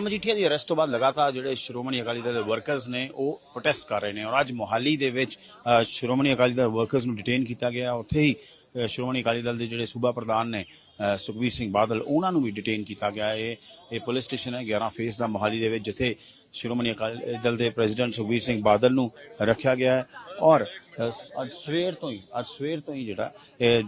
ਮਜੀਠੀਆ ਦੀ arrest ਤੋਂ ਬਾਅਦ ਲਗਾਤਾਰ ਜਿਹੜੇ ਸ਼੍ਰੋਮਣੀ ਅਕਾਲੀ ਦਲ ਦੇ ਵਰਕਰਸ ਨੇ, ਉਹ ਪ੍ਰੋਟੈਸਟ ਕਰ ਰਹੇ ਨੇ ਔਰ ਅੱਜ ਮੋਹਾਲੀ ਦੇ ਵਿੱਚ ਸ਼੍ਰੋਮਣੀ ਅਕਾਲੀ ਦਲ ਵਰਕਰਸ ਨੂੰ ਡਿਟੇਨ ਕੀਤਾ ਗਿਆ। ਉੱਥੇ ਹੀ ਸ਼੍ਰੋਮਣੀ ਅਕਾਲੀ ਦਲ ਦੇ ਜਿਹੜੇ ਸੂਬਾ ਪ੍ਰਧਾਨ ਨੇ ਸੁਖਬੀਰ ਸਿੰਘ ਬਾਦਲ, ਉਹਨਾਂ ਨੂੰ ਵੀ ਡਿਟੇਨ ਕੀਤਾ ਗਿਆ। ਹੈ ਇਹ ਇਹ ਪੁਲਿਸ ਸਟੇਸ਼ਨ ਹੈ 11 ਫੇਸ ਦਾ ਮੋਹਾਲੀ ਦੇ ਵਿੱਚ, ਜਿੱਥੇ ਸ਼੍ਰੋਮਣੀ ਅਕਾਲੀ ਦਲ ਦੇ ਪ੍ਰੈਜ਼ੀਡੈਂਟ ਸੁਖਬੀਰ ਸਿੰਘ ਬਾਦਲ ਨੂੰ ਰੱਖਿਆ ਗਿਆ ਹੈ। ਔਰ ਅੱਜ ਸਵੇਰ ਤੋਂ ਹੀ, ਅੱਜ ਸਵੇਰ ਤੋਂ ਹੀ ਜਿਹੜਾ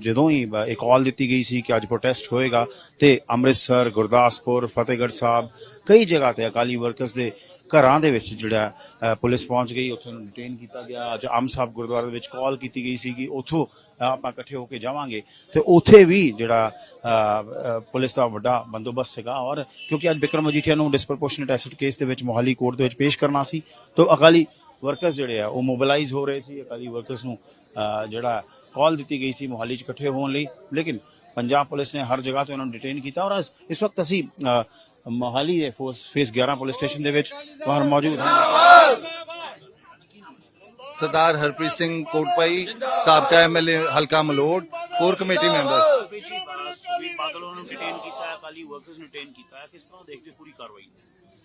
ਜਦੋਂ ਹੀ ਬ- ਕਾਲ ਦਿੱਤੀ ਗਈ ਸੀ ਕਿ ਅੱਜ ਪ੍ਰੋਟੈਸਟ ਹੋਏਗਾ ਤੇ ਅੰਮ੍ਰਿਤਸਰ, ਗੁਰਦਾਸਪੁਰ, ਫਤਿਹਗੜ੍ਹ ਸਾਹਿਬ, ਕਈ ਜਗ੍ਹਾ ਤੇ ਅਕਾਲੀ ਵਰਕਰਸ ਦੇ ਘਰਾਂ ਦੇ ਵਿੱਚ ਜਿਹੜਾ ਪੁਲਿਸ ਪਹੁੰਚ ਗਈ, ਉੱਥੇ ਨੂੰ ਡਿਟੇਨ ਕੀਤਾ ਗਿਆ। ਅੱਜ ਆਮ ਸਾਹਿਬ ਗੁਰਦੁਆਰੇ ਦੇ ਵਿੱਚ ਕਾਲ ਕੀਤੀ ਗਈ ਸੀ ਕਿ ਉੱਥੋਂ ਆਪਾਂ ਇਕੱਠੇ ਹੋ ਕੇ ਜਾਵਾਂਗੇ। ਤੇ ਉੱਥੇ ਵੀ ਜਿਹੜਾ ਪੁਲਿਸ ਦਾ ਵੱਡਾ ਬੰਦੋਬਸਤ ਸੀਗਾ ਔਰ ਕਿਉਂਕਿ ਅੱਜ ਬਿਕਰਮ ਮਜੀਠੀਆ ਨੂੰ ਡਿਸਪਰਪੋਰਸ਼ਨੇਟ ਐਸਿਡ ਕੇਸ ਦੇ ਵਿੱਚ ਮੋਹਾਲੀ ਕੋਰਟ ਦੇ ਵਿੱਚ ਪੇਸ਼ ਕਰਨਾ ਸੀ, ਤਾਂ ਅਕਾਲੀ ਵਰਕਰਸ ਜਿਹੜੇ ਆ ਉਹ ਮੋਬਿਲਾਈਜ਼ ਹੋ ਰਹੇ ਸੀ ਅਕਾਲੀ ਵਰਕਰਸ ਨੂੰ ਜਿਹੜਾ ਕਾਲ ਦਿੱਤੀ ਗਈ ਸੀ ਮੋਹਾਲੀ 'ਚ ਇਕੱਠੇ ਹੋਣ ਲਈ। ਲੇਕਿਨ ਪੰਜਾਬ ਪੁਲਿਸ ਨੇ ਹਰ ਜਗ੍ਹਾ ਤੇ ਉਹਨਾਂ ਨੂੰ ਡਿਟੇਨ ਕੀਤਾ ਔਰ ਇਸ- ਵਕਤ ਅਸੀਂ ਮੋਹਾਲੀ ਦੇ ਫੋਰਸ ਫੇਸ 11 ਪੁਲਿਸ ਸਟੇਸ਼ਨ ਦੇ ਵਿੱਚ ਬਾਹਰ ਮੌਜੂਦ ਹਾਂ। ਸਰਦਾਰ ਹਰਪ੍ਰੀਤ ਸਿੰਘ ਕੋਟਪਾਈ ਸਾਬਕਾ ਐਮਐਲਏ ਹਲਕਾ ਮਲੋੜ ਕੋਰ ਕਮੇਟੀ ਮੈਂਬਰ।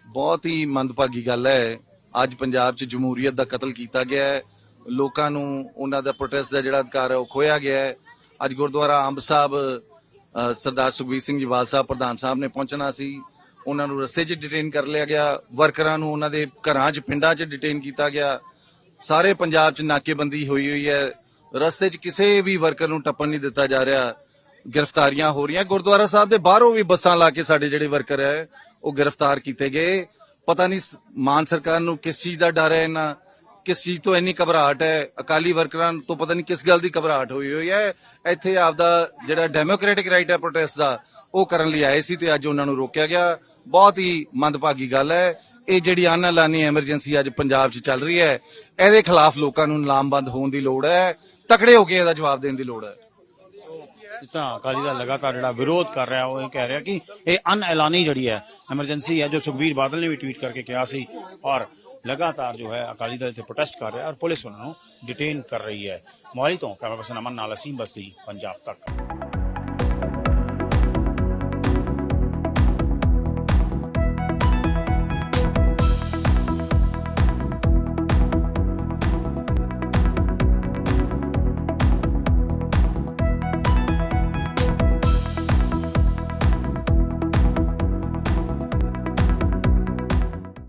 ਬਹੁਤ ਹੀ ਮੰਦਭਾਗੀ ਗੱਲ ਹੈ। ਅੱਜ ਪੰਜਾਬ 'ਚ ਜਮਹੂਰੀਅਤ ਦਾ ਕਤਲ ਕੀਤਾ ਗਿਆ ਹੈ। ਲੋਕਾਂ ਨੂੰ ਉਹਨਾਂ ਦਾ ਪ੍ਰੋਟੈਸਟ ਦਾ ਜਿਹੜਾ ਅਧਿਕਾਰ ਹੈ ਉਹ ਖੋਇਆ ਗਿਆ ਹੈ। ਅੱਜ ਗੁਰਦੁਆਰਾ ਅੰਬ ਸਾਹਿਬ ਸਰਦਾਰ ਸੁਖਬੀਰ ਸਿੰਘ ਜੀ ਸਾਹਿਬ, ਪ੍ਰਧਾਨ ਸਾਹਿਬ ਨੇ ਪਹੁੰਚਣਾ ਸੀ। ਉਹਨਾਂ ਨੂੰ ਰਸਤੇ 'ਚ ਡਿਟੇਨ ਕਰ ਲਿਆ ਗਿਆ। ਵਰਕਰਾਂ ਨੂੰ ਉਹਨਾਂ ਦੇ ਘਰਾਂ 'ਚ, ਪਿੰਡਾਂ 'ਚ ਡਿਟੇਨ ਕੀਤਾ ਗਿਆ। ਸਾਰੇ ਪੰਜਾਬ 'ਚ ਨਾਕੇਬੰਦੀ ਹੋਈ ਹੋਈ ਹੈ। ਰਸਤੇ 'ਚ ਕਿਸੇ ਵੀ ਵਰਕਰ ਨੂੰ ਟੱਪਣ ਨਹੀਂ ਦਿੱਤਾ ਜਾ ਰਿਹਾ। ਗ੍ਰਿਫਤਾਰੀਆਂ ਹੋ ਰਹੀਆਂ। ਗੁਰਦੁਆਰਾ ਸਾਹਿਬ ਦੇ ਬਾਹਰੋਂ ਵੀ ਬੱਸਾਂ ਲਾ ਕੇ ਸਾਡੇ ਜਿਹੜੇ ਵਰਕਰ ਹੈ, ਉਹ ਗ੍ਰਿਫਤਾਰ ਕੀਤੇ ਗਏ। ਪਤਾ ਨਹੀਂ ਮਾਨ ਸਰਕਾਰ ਨੂੰ ਕਿਸ ਚੀਜ਼ ਦਾ ਡਰ ਹੈ ਇਹਨਾਂ ਕਿਸ ਚੀਜ਼ ਤੋਂ ਇੰਨੀ ਘਬਰਾਹਟ ਹੈ। ਅਕਾਲੀ ਵਰਕਰਾਂ ਤੋਂ ਪਤਾ ਨਹੀਂ ਕਿਸ ਗੱਲ ਦੀ ਘਬਰਾਹਟ ਹੋਈ ਹੋਈ ਹੈ। ਇੱਥੇ ਆਪਦਾ ਜਿਹੜਾ ਡੈਮੋਕ੍ਰੈਟਿਕ ਰਾਈਟ ਹੈ ਪ੍ਰੋਟੈਸਟ ਦਾ, ਉਹ ਕਰਨ ਲਈ ਆਏ ਸੀ ਤੇ ਅੱਜ ਉਹਨਾਂ ਨੂੰ ਰੋਕਿਆ ਗਿਆ। ਬਹੁਤ ਹੀ ਮੰਦਭਾਗੀ ਗੱਲ ਹੈ। ਇਹ ਜਿਹੜੀ ਅਨਲਾਨੀ ਐਮਰਜੈਂਸੀ ਅੱਜ ਪੰਜਾਬ 'ਚ ਚੱਲ ਰਹੀ ਹੈ, ਇਹਦੇ ਖਿਲਾਫ ਲੋਕਾਂ ਨੂੰ ਲਾਮਬੰਦ ਹੋਣ ਦੀ ਲੋੜ ਹੈ। ਤਕੜੇ ਹੋ ਕੇ ਇਹਦਾ ਜਵਾਬ ਦੇਣ ਦੀ ਲੋੜ ਹੈ। ਜਿਸ ਤਰ੍ਹਾਂ ਅਕਾਲੀ ਦਲ ਲਗਾਤਾਰ ਜਿਹੜਾ ਵਿਰੋਧ ਕਰ ਰਿਹਾ, ਉਹ ਇਹ ਕਹਿ ਰਿਹਾ ਕਿ ਇਹ ਅਨਐਲਾਨੀ ਜਿਹੜੀ ਹੈ ਐਮਰਜੈਂਸੀ ਹੈ, ਜੋ ਸੁਖਬੀਰ ਬਾਦਲ ਨੇ ਵੀ ਟਵੀਟ ਕਰਕੇ ਕਿਹਾ ਸੀ, ਔਰ ਲਗਾਤਾਰ ਜੋ ਹੈ ਅਕਾਲੀ ਦਲ ਤੇ ਪ੍ਰੋਟੈਸਟ ਕਰ ਰਿਹਾ ਔਰ ਪੁਲਿਸ ਉਹਨਾਂ ਨੂੰ ਡਿਟੇਨ ਕਰ ਰਹੀ ਹੈ। ਮੋਹਾਲੀ ਤੋਂ ਕੈਮਰਾ ਪਰਸਨ ਅਮਨ ਨਾਲ ਅਸੀਮ ਬਸੀ ਪੰਜਾਬ ਤੱਕ।